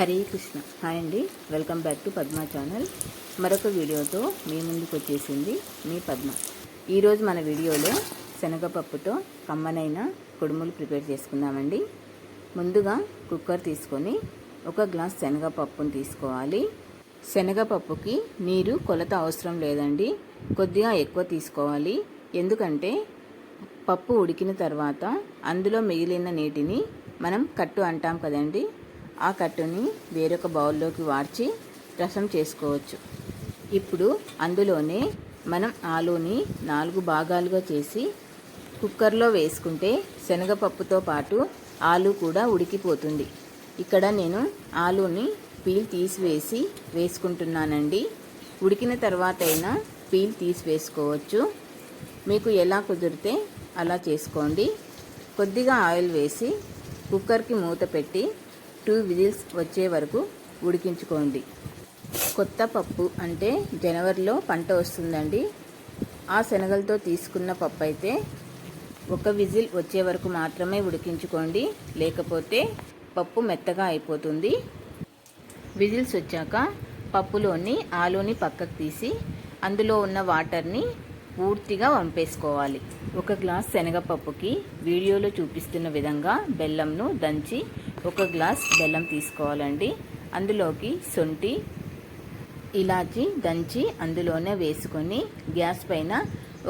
Hare Krishna. Hi అండి. Welcome back to Padma channel. మరొక వీడియోతో మీ ముందుకు వచ్చేసింది మీ పద్మ. ఈరోజు మన వీడియోలో శనగపప్పుతో కమ్మనైన కుడుములు ప్రిపేర్ చేసుకుందామండి. ముందుగా కుక్కర్ తీసుకొని ఒక గ్లాస్ శనగపప్పును తీసుకోవాలి. శనగపప్పుకి నీరు కొలత అవసరం లేదండి. కొద్దిగా ఎక్కువ తీసుకోవాలి. ఎందుకంటే పప్పు ఉడికిన తర్వాత అందులో మిగిలిన నీటిని మనం కట్టు అంటాం కదండి. ఆ కట్టుని వేరొక బౌల్లోకి వార్చి రసం చేసుకోవచ్చు. ఇప్పుడు అందులోనే మనం ఆలూని నాలుగు భాగాలుగా చేసి కుక్కర్లో వేసుకుంటే శనగపప్పుతో పాటు ఆలు కూడా ఉడికిపోతుంది. ఇక్కడ నేను ఆలూని పీల్ తీసివేసి వేసుకుంటున్నానండి. ఉడికిన తర్వాత అయినా పీల్ తీసివేసుకోవచ్చు. మీకు ఎలా కుదిరితే అలా చేసుకోండి. కొద్దిగా ఆయిల్ వేసి కుక్కర్కి మూత పెట్టి టూ విజిల్స్ వచ్చే వరకు ఉడికించుకోండి. కొత్త పప్పు అంటే జనవరిలో పంట వస్తుందండి. ఆ శనగలతో తీసుకున్న పప్పు అయితే ఒక విజిల్ వచ్చే వరకు మాత్రమే ఉడికించుకోండి. లేకపోతే పప్పు మెత్తగా అయిపోతుంది. విజిల్స్ వచ్చాక పప్పులోని ఆలుని పక్కకు తీసి అందులో ఉన్న వాటర్ని పూర్తిగా వంపేసుకోవాలి. ఒక గ్లాస్ శనగపప్పుకి వీడియోలో చూపిస్తున్న విధంగా బెల్లంను దంచి ఒక గ్లాస్ బెల్లం తీసుకోవాలండి. అందులోకి శొంఠి ఇలాచి దంచి అందులోనే వేసుకొని గ్యాస్ పైన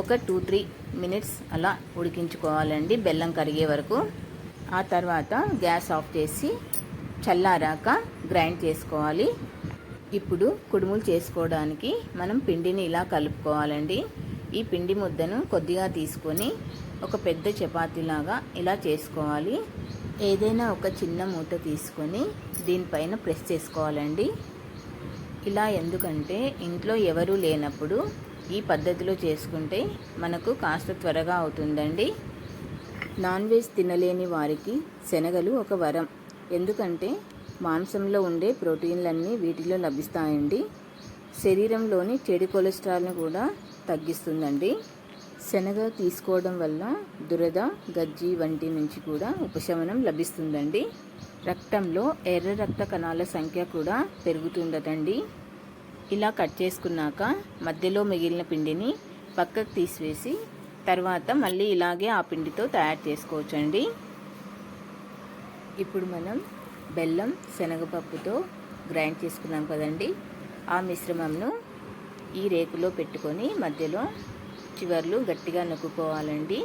ఒక టూ త్రీ మినిట్స్ అలా ఉడికించుకోవాలండి బెల్లం కరిగే వరకు. ఆ తర్వాత గ్యాస్ ఆఫ్ చేసి చల్లారాక గ్రైండ్ చేసుకోవాలి. ఇప్పుడు కుడుములు చేసుకోవడానికి మనం పిండిని ఇలా కలుపుకోవాలండి. ఈ పిండి ముద్దను కొద్దిగా తీసుకొని ఒక పెద్ద చపాతీలాగా ఇలా చేసుకోవాలి. ఏదైనా ఒక చిన్న మూత తీసుకొని దీనిపైన ప్రెస్ చేసుకోవాలండి. ఇలా ఎందుకంటే ఇంట్లో ఎవరూ లేనప్పుడు ఈ పద్ధతిలో చేసుకుంటే మనకు కాస్త త్వరగా అవుతుందండి. నాన్ వెజ్ తినలేని వారికి శనగలు ఒక వరం. ఎందుకంటే మాంసంలో ఉండే ప్రోటీన్లన్నీ వీటిలో లభిస్తాయండి. శరీరంలోని చెడు కొలెస్ట్రాల్ను కూడా తగ్గిస్తుందండి. శనగ తీసుకోవడం వల్ల దురద గజ్జి వంటి నుంచి కూడా ఉపశమనం లభిస్తుందండి. రక్తంలో ఎర్ర రక్త కణాల సంఖ్య కూడా పెరుగుతుందటండి. ఇలా కట్ చేసుకున్నాక మధ్యలో మిగిలిన పిండిని పక్కకు తీసివేసి తర్వాత మళ్ళీ ఇలాగే ఆ పిండితో తయారు చేసుకోవచ్చండి. ఇప్పుడు మనం బెల్లం శనగపప్పుతో గ్రైండ్ చేసుకున్నాం కదండి. ఆ మిశ్రమంను ఈ రేకులో పెట్టుకొని మధ్యలో చివర్లు గట్టిగా నొక్కుకోవాలండి.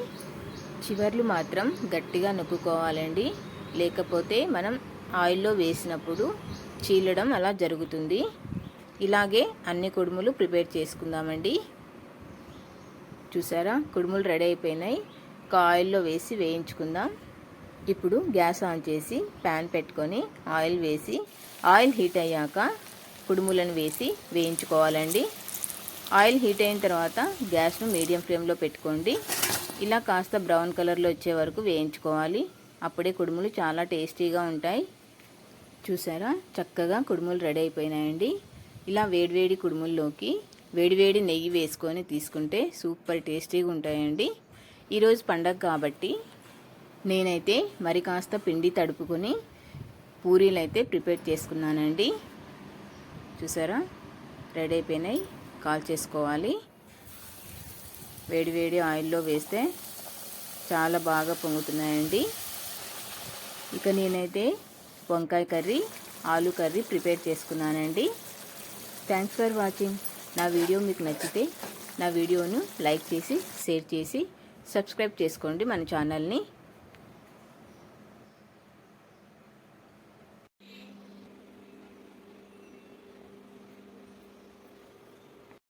చివర్లు మాత్రం గట్టిగా నొక్కుకోవాలండి. లేకపోతే మనం ఆయిల్లో వేసినప్పుడు చీలడం అలా జరుగుతుంది. ఇలాగే అన్ని కుడుములు ప్రిపేర్ చేసుకుందామండి. చూసారా? కుడుములు రెడీ అయిపోయినాయి. ఒక ఆయిల్లో వేసి వేయించుకుందాం. ఇప్పుడు గ్యాస్ ఆన్ చేసి ప్యాన్ పెట్టుకొని ఆయిల్ వేసి ఆయిల్ హీట్ అయ్యాక కుడుములను వేసి వేయించుకోవాలండి. ఆయిల్ హీట్ అయిన తర్వాత గ్యాస్ను మీడియం ఫ్లేమ్లో పెట్టుకోండి. ఇలా కాస్త బ్రౌన్ కలర్లో వచ్చే వరకు వేయించుకోవాలి. అప్పుడే కుడుములు చాలా టేస్టీగా ఉంటాయి. చూసారా? చక్కగా కుడుములు రెడీ అయిపోయినాయండి. ఇలా వేడివేడి కుడుముల్లోకి వేడివేడి నెయ్యి వేసుకొని తీసుకుంటే సూపర్ టేస్టీగా ఉంటాయండి. ఈరోజు పండగ కాబట్టి నేనైతే మరి కాస్త పిండి తడుపుకొని పూరీలు అయితే ప్రిపేర్ చేసుకున్నానండి. చూసారా? రెడీ అయిపోయినాయి. కాల్ చేసుకోవాలి. వేడివేడి ఆయిల్లో వేస్తే చాలా బాగా పొంగుతున్నాయండి. ఇక నేనైతే వంకాయ కర్రీ ఆలు కర్రీ ప్రిపేర్ చేసుకున్నానండి. థ్యాంక్స్ ఫర్ వాచింగ్ నా వీడియో మీకు నచ్చితే నా వీడియోను లైక్ చేసి షేర్ చేసి సబ్స్క్రైబ్ చేసుకోండి మన ఛానల్ని.